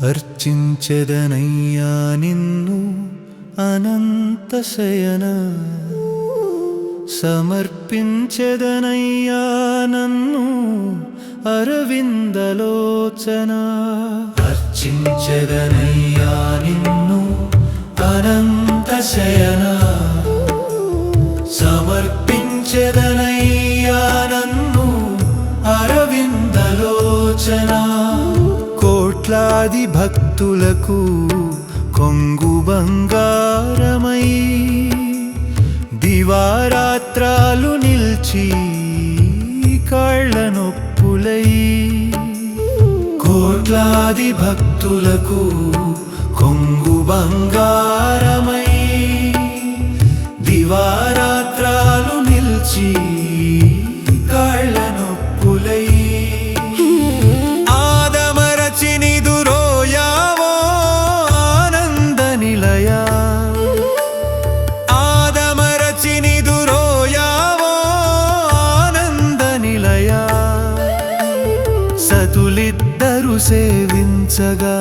అర్చించెదనయ్యా నిన్ను అనంతశయన సమర్పించెదనయ్యా నన్ను అరవిందలోచన అర్చించెదనయ్యా నిన్ను అనంతశయన సమర్పించెదనయ్యా నన్ను అరవిందలోచనా కోట్లాది భక్తులకు కొంగు బంగారమై దివారాత్రాలు నిల్చి కాళ్ళ నొప్పులై కోట్లాది భక్తులకు కొంగు బంగారమై దివారాత్రాలు నిల్చి సేవించగా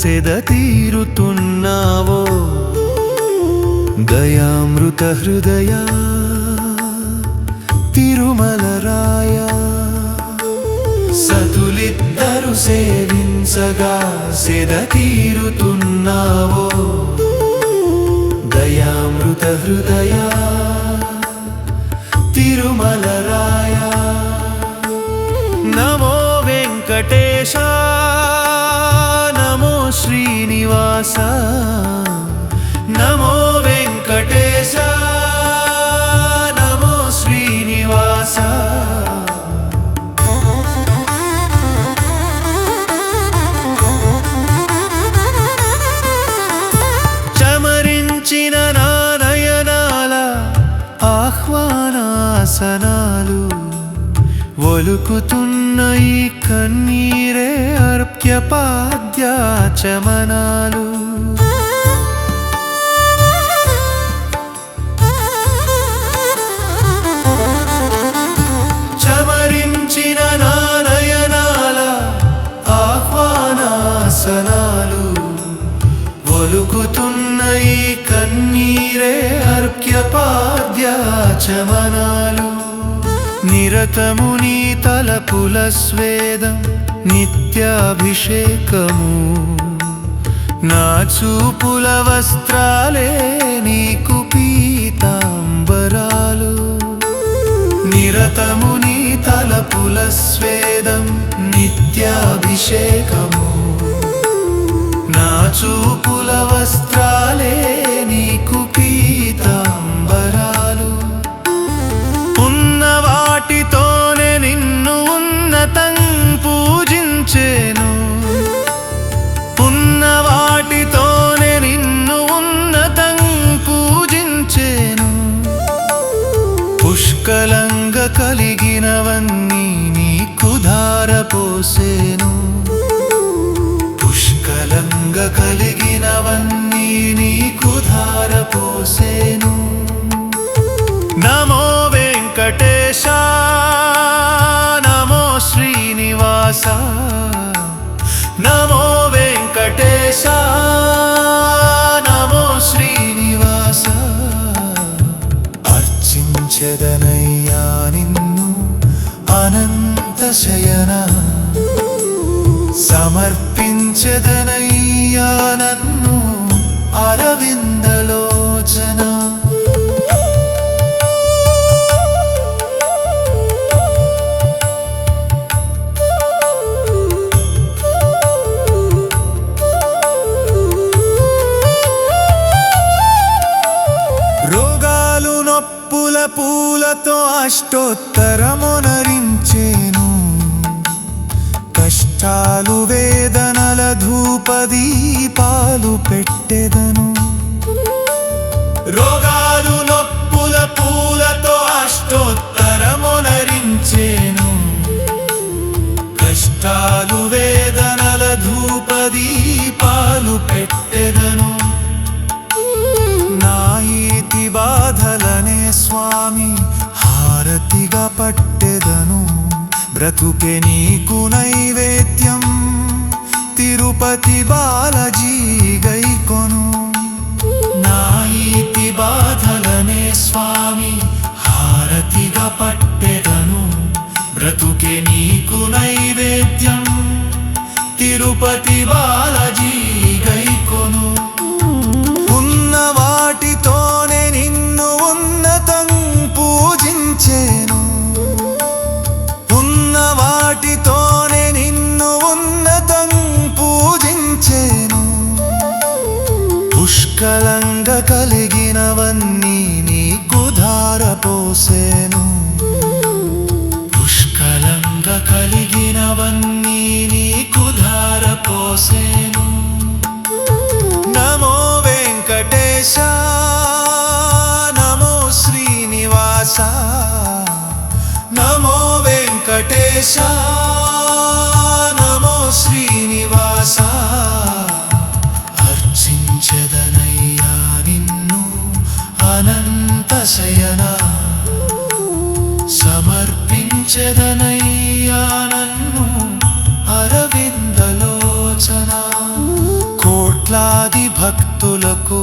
సెద తీరుతున్నావో దయామృత హృదయ తిరుమలరాయ సతులిద్దరు సేవించగా సెద తీరుతున్నావో దయామృత హృదయా. శ్రీనివాస నమో వెంకటేశ నమో శ్రీనివాస. చమరించిన నానయనాల ఆహ్వానాసనాలు ఒలుకుతున్న ఈ కన్నీరే పాద్యాచమనాలు చమరించిన నారయనాల ఆహ్వానాసనాలు. ఒలుకుతున్న ఈ కన్నీరే అర్క్యపాద్యాచమనాలు నిరతము నీ తలపుల స్వేదం నిత్యాభిషేకము. నా చూపుల వస్త్రాలే నీకు పీతాంబరాలు. నిరతము నీ తలపుల స్వేదం నిత్యాభిషేకము. నా చూపుల వస్త్రాలే కలిగినవన్నీ నీకు ధారపోసేను. నమో వెంకటేశ నమో శ్రీనివాస నమో వెంక సమర్పించదనయ్యా నన్ను అరవిందలోచన. రోగాలు నొప్పుల పూలతో అష్టోత్తరమున పట్టెదను. రోగాలు నొప్పుల పూలతో అష్టోత్తరమునరించేను. కష్టాలు వేదనల ధూపదీపాలు పెట్టెదను. నా బాధలనే స్వామి హారతిగా పట్టెదను. బ్రతుకే నీకు నైవేద్యం తిరుపతి బాలజీ గైకొను నా ఈతి బాధలనే స్వామి హారతిగా పట్టెదను. బ్రతుకే నీకు నైవేద్యం. తిరుపతి బాలజీ పుష్కలంగా కలిగినవన్నీ నీకు ధారపోసేను. పుష్కలంగా కలిగినవన్నీ నీకు ధారపోసేను. నమో వెంకటేశ నమో శ్రీనివాస నమో వెంకటేశ. కోట్లాది భక్తులకు